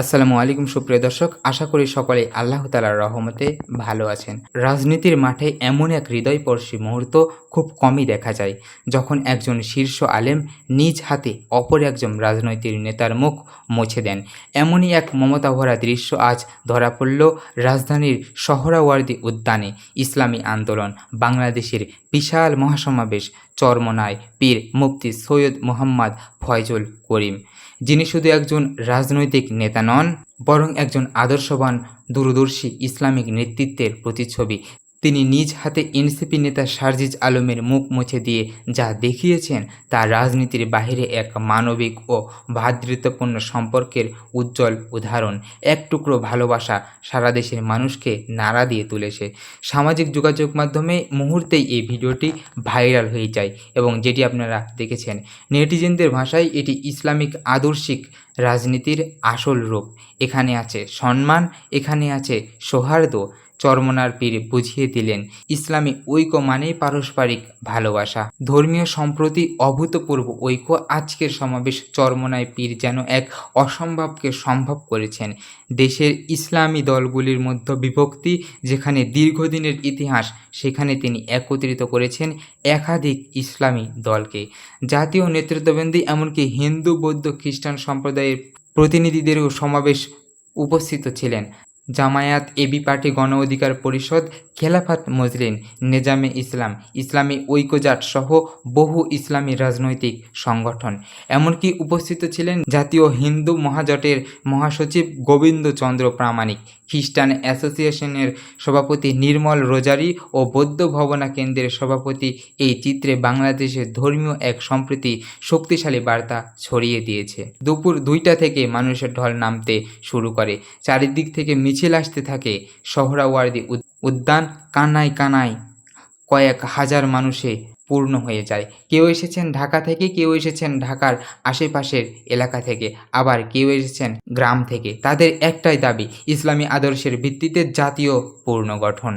আসসালামু আলাইকুম, সুপ্রিয় দর্শক। আশা করি সকলে আল্লাহ তালার রহমতে ভালো আছেন। রাজনীতির মাঠে এমন এক হৃদয়পর্শী মুহূর্ত খুব কমই দেখা যায়, যখন একজন শীর্ষ আলেম নিজ হাতে অপর একজন রাজনৈতিক নেতার মুখ মুছে দেন। এমনই এক মমতাভরা দৃশ্য আজ ধরা পড়ল রাজধানীর শহরাওয়ার্দী উদ্যানে। ইসলামী আন্দোলন, বাংলাদেশের বিশাল মহাসমাবেশ, চরমনায় পীর মুফতি সৈয়দ মোহাম্মদ ফয়জুল করিম, যিনি শুধু একজন রাজনৈতিক নেতা নন বরং একজন আদর্শবান দূরদর্শী ইসলামিক নেতৃত্বের প্রতিচ্ছবি তিনি নিজ হাতে এনসিপি নেতা সার্জিজ আলমের মুখ মুছে দিয়ে যা দেখিয়েছেন তা রাজনীতির বাহিরে এক মানবিক ও ভ্রাতৃত্বপূর্ণ সম্পর্কের উজ্জ্বল উদাহরণ। এক টুকরো ভালোবাসা সারা দেশের মানুষকে নাড়া দিয়ে তুলেছে। সামাজিক যোগাযোগ মাধ্যমে মুহূর্তেই এই ভিডিওটি ভাইরাল হয়ে যায় এবং যেটি আপনারা দেখেছেন। নেটিজেনদের ভাষায় এটি ইসলামিক আদর্শিক রাজনীতির আসল রূপ। এখানে আছে সম্মান, এখানে আছে সৌহার্দ্য। চরমনার পীর বুঝিয়ে দিলেন, ইসলামী ঐক্য মানেই পারস্পরিক ভালোবাসা। ধর্মীয় সম্প্রতি অভূতপূর্ব ঐক্য আজকের সমাবেশ চরমনায় পীর যেন এক অসম্ভবকে সম্ভব করেছেন। দেশের ইসলামী দলগুলির মধ্যে বিভক্তি, যেখানে দীর্ঘদিনের ইতিহাস, সেখানে তিনি একত্রিত করেছেন একাধিক ইসলামী দলকে। জাতীয় নেতৃত্ববৃন্দি, এমনকি হিন্দু, বৌদ্ধ, খ্রিস্টান সম্প্রদায়ের প্রতিনিধিদেরও সমাবেশ উপস্থিত ছিলেন। জামায়াত এবি পার্টি গণ অধিকার পরিষদ, খেলাফাত মজলিন নেজামে ইসলাম, ইসলামী ঐক্যজাট সহ বহু ইসলামী রাজনৈতিক সংগঠন। এমনকি উপস্থিত ছিলেন জাতীয় হিন্দু মহাজটের মহাসচিব গোবিন্দ চন্দ্র প্রামাণিক। খ্রিস্টান অ্যাসোসিয়েশনের সভাপতি নির্মল রোজারি ও বৌদ্ধ ভবনা কেন্দ্রের সভাপতি এই চিত্রে বাংলাদেশের ধর্মীয় এক সম্প্রীতি শক্তিশালী বার্তা ছড়িয়ে দিয়েছে। দুপুর দুইটা থেকে মানুষের ঢল নামতে শুরু করে। চারিদিক থেকে মিছিল আসতে থাকে শহরাওয়ার্দী উদ- উদ্যান। কানায় কানায় কয়েক হাজার মানুষে পূর্ণ হয়ে যায়। কেউ এসেছেন ঢাকা থেকে, কেউ এসেছেন ঢাকার আশেপাশের এলাকা থেকে, আবার কেউ এসেছেন গ্রাম থেকে। তাদের একটাই দাবি, ইসলামী আদর্শের ভিত্তিতে জাতীয় পুনর্গঠন